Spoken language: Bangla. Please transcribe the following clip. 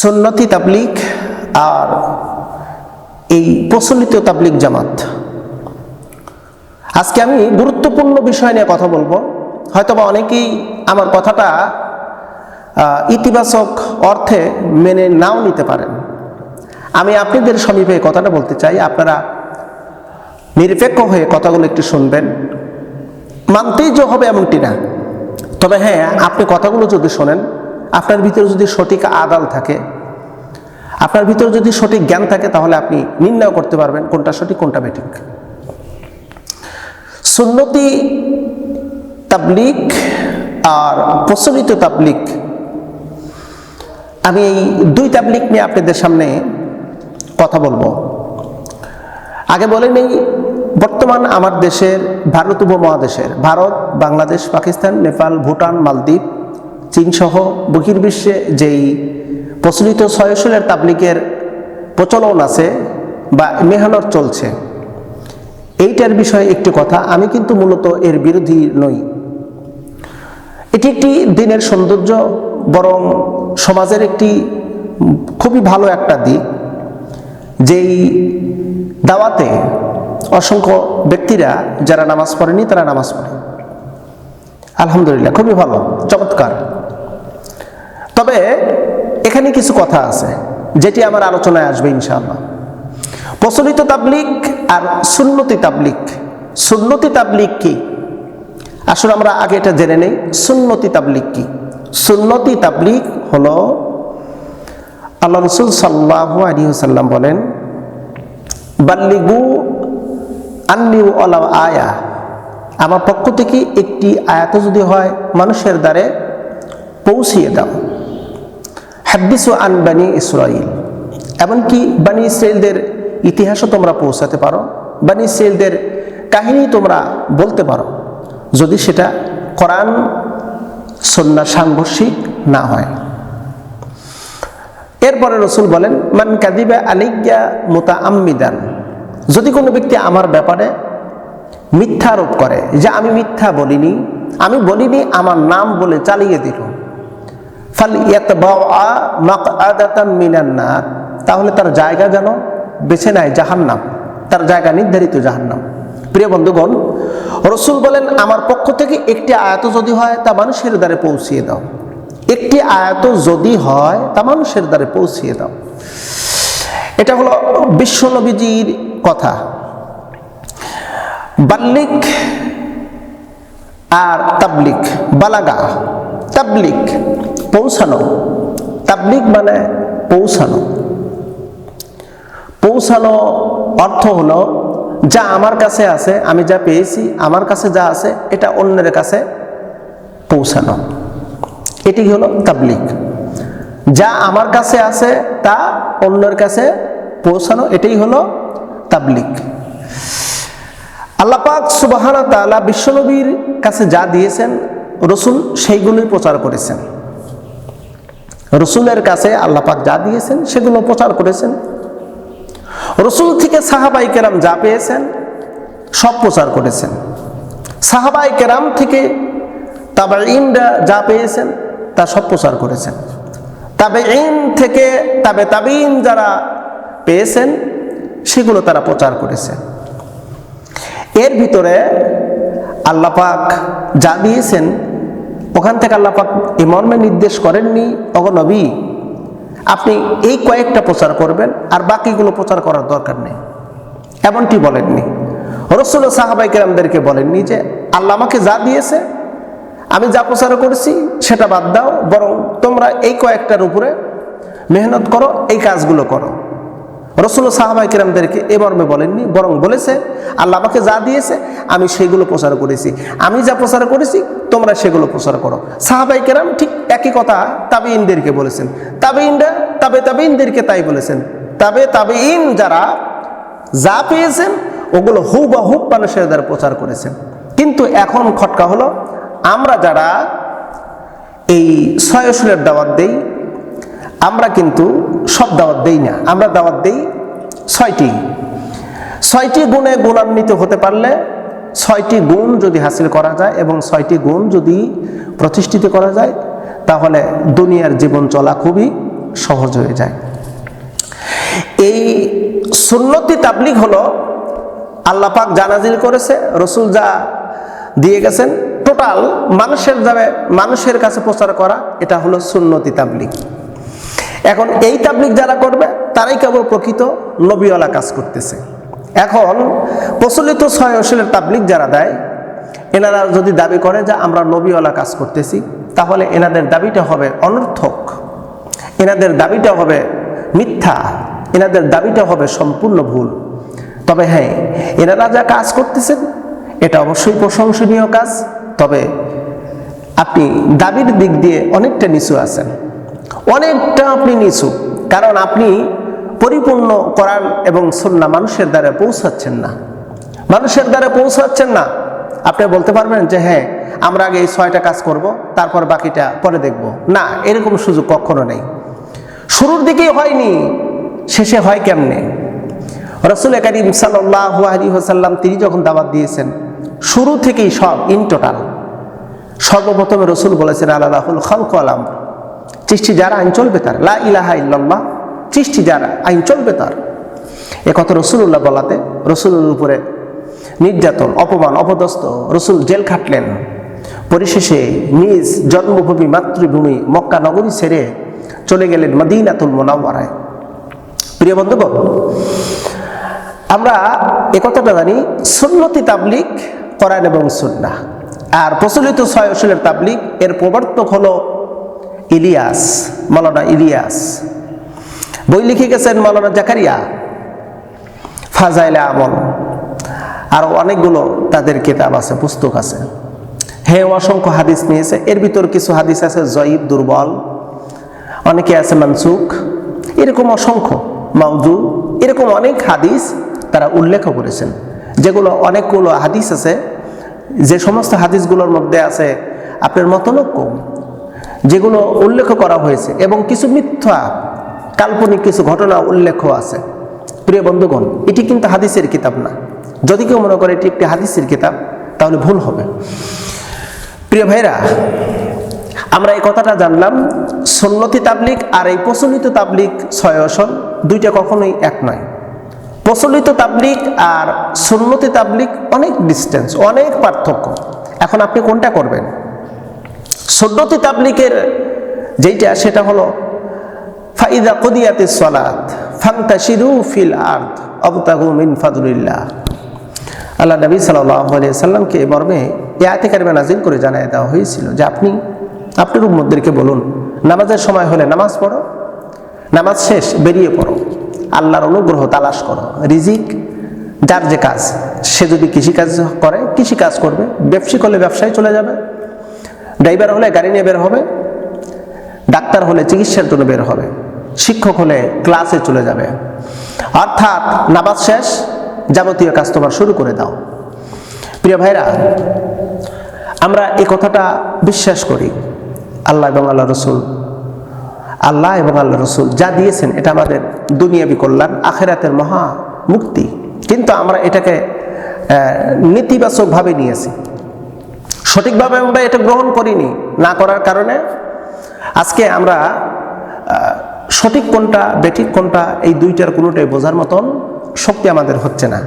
সুন্নতি তাবলিক আর এই প্রচলিত তাবলিক জামাত। আজকে আমি গুরুত্বপূর্ণ বিষয় নিয়ে কথা বলব। হয়তোবা অনেকেই আমার কথাটা ইতিবাচক অর্থে মেনে নাও নিতে পারেন। আমি আপনাদের সমীপে কথাটা বলতে চাই। আপনারা নিরপেক্ষ হয়ে কথাগুলো একটু শুনবেন। মানতেই যে হবে এমনটি না। তবে হ্যাঁ আপনি কথাগুলো যদি শোনেন, আপনার ভিতরে যদি সঠিক আদাল থাকে আপনার ভিতরে যদি সঠিক জ্ঞান থাকে, তাহলে আপনি নির্ণয় করতে পারবেন কোনটা সঠিক, কোনটা বেঠিক। সুন্নতি তাবলিক আর প্রচলিত তাবলিক আমি এই দুই তাবলিক নিয়ে আপনাদের সামনে কথা বলব। আগে বলে নেই, বর্তমান আমার দেশের, ভারত উপমহাদেশের, ভারত, বাংলাদেশ, পাকিস্তান, নেপাল, ভুটান, মালদ্বীপ, চীনসহ বহির্বিশ্বে যেই প্রচলিত সয়সলের তাবলিকের প্রচলন আছে বা মেহনত চলছে। এইটার বিষয়ে একটি কথা, আমি কিন্তু মূলত এর বিরোধী নই। এটি একটি দিনের সৌন্দর্য, বরং সমাজের একটি খুবই ভালো একটা দিক, যেই দাওয়াতে অসংখ্য ব্যক্তিরা যারা নামাজ পড়েনি তারা নামাজ পড়ে। আলহামদুলিল্লাহ, খুবই ভালো, চমৎকার। তবে এখানে কিছু কথা আছে, যেটি আমার আলোচনায় আসবে ইনশাআল্লাহ। প্রচলিত তাবলিক আর সুন্নতি তাবলিক। সুন্নতি তাবলিক কি? আসলে আমরা আগে এটা জেনে নেই, সুন্নতি তাবলিক কি? সুন্নতি তাবলিক হলো আল্লাহ রসুল সাল্লাহ আলী সাল্লাম বলেন, বাল্লিগু আন্নিউ আলা আয়া। আমার পক্ষ থেকে একটি আয়াত যদি হয়, মানুষের দ্বারে পৌঁছিয়ে দাও। হাব্বিসু আন বানি ইসরাইল এমনকি বানি ইসরায়েলদের ইতিহাসও তোমরা পৌঁছাতে পারো, বানি ইসরায়েলদের কাহিনী তোমরা বলতে পারো। যদি সেটা কোরআন সন্ন্যার সাংঘর্ষিক না হয়। এরপরে রসুল বলেন, মান কাদিবা আলিজ্ঞা মোতা আম্মিদান যদি কোনো ব্যক্তি আমার ব্যাপারে মিথ্যা আরোপ করে, যে আমি মিথ্যা বলিনি, আমি বলিনি, আমার নাম বলে চালিয়ে দিল। তাহলে তার জায়গা যেন বেছে নেয় জাহান্নাম। তার জায়গা নির্ধারিত জাহান্নাম। প্রিয় বন্ধুগণ, রসুল বলেন, আমার পক্ষ থেকে একটি আয়াত যদি হয়, তা মানুষের দ্বারে পৌঁছিয়ে দাও। একটি আয়াত যদি হয়, তা মানুষের দ্বারে পৌঁছিয়ে দাও। এটা হলো বিশ্বনবীজির কথা। বাল্লিক আর তাবলিক, বালাগা, তাবলিক। পৌঁছানো। তাবলিক মানে পৌঁছানো। পৌঁছানো অর্থ হলো, যা আমার কাছে আছে, আমি যা পেয়েছি, আমার কাছে যা আছে, এটা অন্যের কাছে পৌঁছানো। এটি হলো তাবলিক যা আমার কাছে আছে, তা অন্যের কাছে পৌঁছানো, এটাই হলো তাবলিক আল্লাপাক সুবাহানা তালা বিশ্বনবীর কাছে যা দিয়েছেন, রসুল সেইগুলোই প্রচার করেছেন। রসুলের কাছে আল্লাপাক যা দিয়েছেন সেগুলো প্রচার করেছেন। রসুল থেকে সাহাবাই কেরাম যা পেয়েছেন, সব প্রচার করেছেন। সাহাবাই কেরাম থেকে তাবাইনরা যা পেয়েছেন, তা সব প্রচার করেছেন। তাবে ইন থেকে তাবে তাবিন যারা পেয়েছেন, সেগুলো তারা প্রচার করেছেন। এর ভিতরে আল্লাপাক যা দিয়েছেন ওখান থেকে আল্লাপাক এই মর্মে নির্দেশ করেননি অগনবী আপনি এই কয়েকটা প্রচার করবেন আর বাকিগুলো প্রচার করার দরকার নেই। এমনটি বলেননি। রসুল সাহাবাই কেরামদেরকে বলেননি যে, আল্লাহ আমাকে যা দিয়েছে, আমি যা প্রচার করেছি সেটা বাদ দাও, বরং তোমরা এই কয়েকটার উপরে মেহনত করো, এই কাজগুলো করো। রসুল সাহাবাই কিরামদেরকে এ মর্মে বলেননি, বরং বলেছে, আল্লাহ আমাকে যা দিয়েছে, আমি সেগুলো প্রচার করেছি। আমি যা প্রচার করেছি, তোমরা সেগুলো প্রচার করো। সাহাবাই কেরাম ঠিক একই কথা তাবে ইনদেরকে বলেছেন। তাবে ইনরা তাবে তাবে ইনদেরকে তাই বলেছেন। তবে তাবে ইন যারা যা পেয়েছেন, ওগুলো হু বা হুব মানুষের দ্বারা প্রচার করেছেন। কিন্তু এখন খটকা হলো, আমরা যারা এই সয়সুলের দাওয়াত দেই আমরা কিন্তু সব দাওয়াত দেই না। আমরা দাওয়াত দেই ছয়টি। ছয়টি গুণে গুণান্বিত হতে পারলে ছয়টি গুণ যদি হাসিল করা যায় এবং ছয়টি গুণ যদি প্রতিষ্ঠিত করা যায়, তাহলে দুনিয়ার জীবন চলা খুবই সহজ হয়ে যায়। এই সুন্নতি তাবলিগ হলো আল্লাহ পাক জানাজিল করেছে, রসুল যা দিয়ে গেছেন, টোটাল মানুষের যাবে, মানুষের কাছে প্রচার করা, এটা হলো সুন্নতি তাবলিগ। এখন এই তাবলিগ যারা করবে, তারাই কেবল প্রকৃত নবীওয়ালা কাজ করতেছে। এখন প্রচলিত ছয় অশীলের তাবলিগ যারা দেয়, এনারা যদি দাবি করে যে আমরা নবীওয়ালা কাজ করতেছি, তাহলে এনাদের দাবিটা হবে অনর্থক। এনাদের দাবিটা হবে মিথ্যা। এনাদের দাবিটা হবে সম্পূর্ণ ভুল। তবে হ্যাঁ এনারা যা কাজ করতেছেন, এটা অবশ্যই প্রশংসনীয় কাজ। তবে আপনি দাবির দিক দিয়ে অনেকটা নিচু আছেন। অনেকটা আপনি নিচু, কারণ আপনি পরিপূর্ণ করান এবং সন্না মানুষের দ্বারা পৌঁছাচ্ছেন না। মানুষের দ্বারা পৌঁছাচ্ছেন না। আপনি বলতে পারবেন যে হ্যাঁ আমরা আগে এই ছয়টা কাজ করব, তারপর বাকিটা পরে দেখব। না, এরকম সুযোগ কখনো নেই। শুরুর দিকেই হয়নি, শেষে হয় কেমনে? রসুল করিম সাল্লাহ আলী হোসাল্লাম তিনি যখন দাবাত দিয়েছেন, শুরু থেকেই সব, ইন টোটাল, সর্বপ্রথমে রসুল বলেছেন, আল্লাহুল খালক আলাম সৃষ্টি যারা আইন চলবে তার। লা ইলাহা ইল্লাল্লাহ, সৃষ্টি যারা আইন চলবে তার। এ কথা রসুল্লাহ বলাতে, রসুলের উপরে নির্যাতন, অপমান, অপদস্থ রসুল জেল খাটলেন। পরিশেষে নিজ জন্মভূমি, মাতৃভূমি মক্কা নগরী ছেড়ে চলে গেলেন মদিনাতুল মোনাওয়ারায়। প্রিয় বন্ধুগণ, আমরা একথাটা জানি, সুন্নতি তাবলিক কোরআন এবং সুন্না আর প্রচলিত ছয় অশীলের তাবলিক এর প্রবর্তক হলো ইলিয়াস, মৌলানা ইলিয়াস। বই লিখে গেছেন মৌলানা জাকারিয়া, ফাজাইলে আমল। আরও অনেকগুলো তাদের কিতাব আছে, পুস্তক আছে। হে অসংখ্য হাদিস নিয়েছে। এর ভিতর কিছু হাদিস আছে, জয়ীব, দুর্বল। অনেকে আছে মানসুক এরকম অসংখ্য, মাউজু। এরকম অনেক হাদিস তারা উল্লেখ করেছেন। যেগুলো অনেকগুলো হাদিস আছে। যে সমস্ত হাদিসগুলোর মধ্যে আছে, আপনার মতনৈক্য যেগুলো উল্লেখ করা হয়েছে এবং কিছু মিথ্যা কাল্পনিক কিছু ঘটনা উল্লেখ আছে। প্রিয় বন্ধুগণ, এটি কিন্তু হাদিসের কিতাব না। যদি কেউ মনে করে এটি একটি হাদিসের কিতাব, তাহলে ভুল হবে। প্রিয় ভাইরা আমরা এই কথাটা জানলাম, সন্নতি তাবলিক আর এই প্রচলিত তাবলিক ছয় অসল দুইটা কখনোই এক নয়। প্রচলিত তাবলিক আর সুন্নতি তাবলিক অনেক ডিস্টেন্স অনেক পার্থক্য। এখন আপনি কোনটা করবেন? সুন্নতি তাবলিকের যেইটা, সেটা হলো, ফাইদা কদিয়াতে সলাত, ফান্তাশিরু ফিল আর্থ অবতাগু মিন ফাদুলিল্লাহ। আল্লাহ নবী সাল্লাহ সাল্লামকে এ মর্মে এ আয়তে কারিমা নাজিল করে জানাই দেওয়া হয়েছিল যে আপনি, আপনার উম্মদেরকে বলুন, নামাজের সময় হলে নামাজ পড়ো, নামাজ শেষ, বেরিয়ে পড়ো, আল্লাহর অনুগ্রহ তালাশ করো, রিজিক, যার যে কাজ, সে যদি কৃষিকাজ করে, কৃষিকাজ করবে, ব্যবসা করলে ব্যবসায় চলে যাবে ড্রাইভার হলে গাড়ি নিয়ে বের হবে, ডাক্তার হলে চিকিৎসার জন্য বের হবে, শিক্ষক হলে ক্লাসে চলে যাবে। অর্থাৎ নামাজ শেষ, যাবতীয় কাজ তোমার শুরু করে দাও। প্রিয় ভাইরা, আমরা এই কথাটা বিশ্বাস করি। আল্লাহ এবং আল্লাহ রসুল, আল্লাহ এবং আল্লাহ রসুল যা দিয়েছেন, এটা আমাদের দুনিয়াবি কল্যাণ, আখেরাতের মহা মুক্তি। কিন্তু আমরা এটাকে নেতিবাচকভাবে নিয়েছি। সঠিকভাবে আমরা এটা গ্রহণ করিনি, না করার কারণে আজকে আমরা সঠিক কোনটা, বেঠিক কোনটা, এই দুইটার কোনোটাই বোঝার মতন শক্তি আমাদের হচ্ছে না।